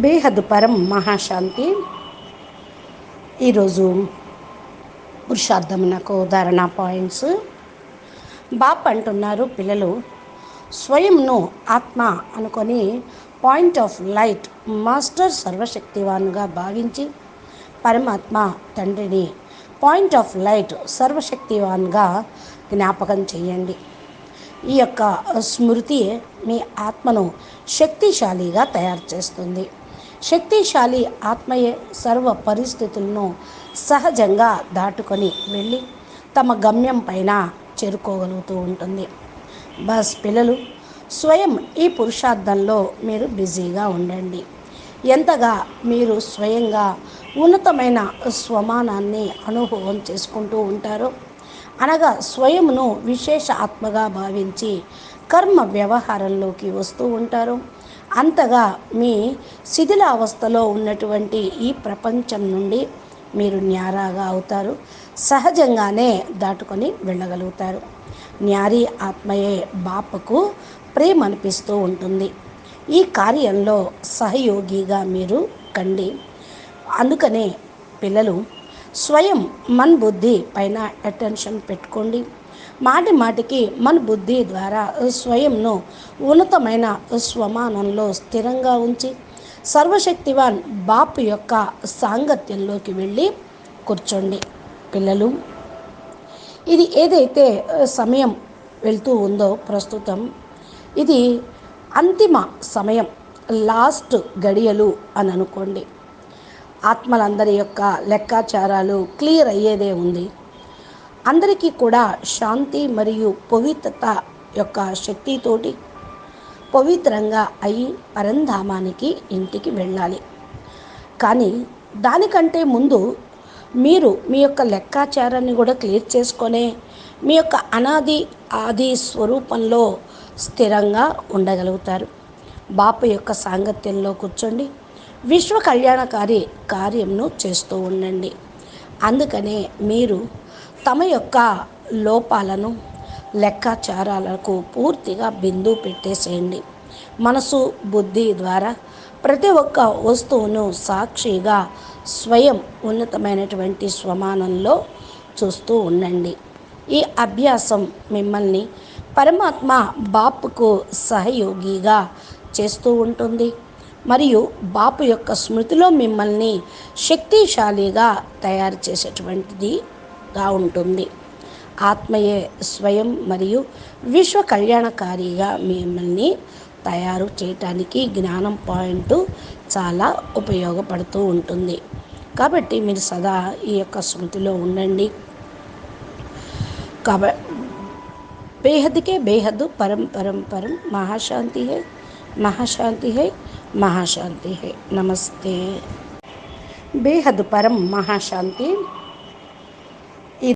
బేహద్ పరం మహాశాంతి. ఈరోజు పురుషార్థమునకు ఉదాహరణ పాయింట్స్. బాప్ అంటున్నారు పిల్లలు స్వయంను ఆత్మ అనుకొని పాయింట్ ఆఫ్ లైట్ మాస్టర్ సర్వశక్తివాన్గా భావించి పరమాత్మ తండ్రిని పాయింట్ ఆఫ్ లైట్ సర్వశక్తివాన్గా జ్ఞాపకం చేయండి. ఈ యొక్క స్మృతి మీ ఆత్మను శక్తిశాలిగా తయారు చేస్తుంది. శక్తిశాలి ఆత్మయే సర్వ పరిస్థితులను సహజంగా దాటుకొని వెళ్ళి తమ గమ్యం పైన చేరుకోగలుగుతూ ఉంటుంది. బస్ పిల్లలు స్వయం ఈ పురుషార్థంలో మీరు బిజీగా ఉండండి. ఎంతగా మీరు స్వయంగా ఉన్నతమైన స్వమానాన్ని అనుభవం చేసుకుంటూ ఉంటారో అనగా స్వయమును విశేష ఆత్మగా భావించి కర్మ వ్యవహారంలోకి వస్తూ ఉంటారు. అంతగా మీ శిథిల అవస్థలో ఉన్నటువంటి ఈ ప్రపంచం నుండి మీరు న్యారాగా అవుతారు. సహజంగానే దాటుకొని వెళ్ళగలుగుతారు. న్యారీ ఆత్మయే బాపకు ప్రేమ అనిపిస్తూ ఉంటుంది. ఈ కార్యంలో సహయోగిగా మీరు కండి. అందుకనే పిల్లలు స్వయం మన్ బుద్ధి పైన అటెన్షన్ పెట్టుకోండి. మాటి మాటికి మన బుద్ధి ద్వారా స్వయంను ఉన్నతమైన స్వమానంలో స్థిరంగా ఉంచి సర్వశక్తివాన్ బాపు యొక్క సాంగత్యంలోకి వెళ్ళి కూర్చోండి. పిల్లలు ఇది ఏదైతే సమయం వెళ్తూ ఉందో ప్రస్తుతం ఇది అంతిమ సమయం లాస్ట్ గడియలు అని అనుకోండి. ఆత్మలందరి యొక్క లెక్కాచారాలు క్లియర్ అయ్యేదే ఉంది. అందరికీ కూడా శాంతి మరియు పవిత్రత యొక్క శక్తితోటి పవిత్రంగా అయి పరంధామానికి ఇంటికి వెళ్ళాలి. కానీ దానికంటే ముందు మీరు మీ యొక్క లెక్కాచారాన్ని కూడా క్లియర్ చేసుకొనే మీ యొక్క అనాది ఆది స్వరూపంలో స్థిరంగా ఉండగలుగుతారు. బాపు యొక్క సాంగత్యంలో కూర్చోండి. విశ్వ కళ్యాణకారి కార్యంను చేస్తూ ఉండండి. అందుకనే మీరు తమ యొక్క లోపాలను లెక్కాచారాలకు పూర్తిగా బిందు పెట్టేసేయండి. మనసు బుద్ధి ద్వారా ప్రతి ఒక్క వస్తువును సాక్షిగా స్వయం ఉన్నతమైనటువంటి స్వమానంలో చూస్తూ ఉండండి. ఈ అభ్యాసం మిమ్మల్ని పరమాత్మ బాపుకు సహయోగిగా చేస్తూ ఉంటుంది. మరియు బాపు యొక్క స్మృతిలో మిమ్మల్ని శక్తిశాలిగా తయారు గా ఉంటుంది. ఆత్మయే స్వయం మరియు విశ్వ కళ్యాణకారిగా మిమ్మల్ని తయారు చేయటానికి జ్ఞానం పాయింట్ చాలా ఉపయోగపడుతూ ఉంటుంది. కాబట్టి మీరు సదా ఈ యొక్క స్మృతిలో ఉండండి. కాబ బేహద్కే బేహద్ పరం పరం పరం మహాశాంతి హై మహాశాంతి హై మహాశాంతి హై నమస్తే. బేహద్ పరం మహాశాంతి.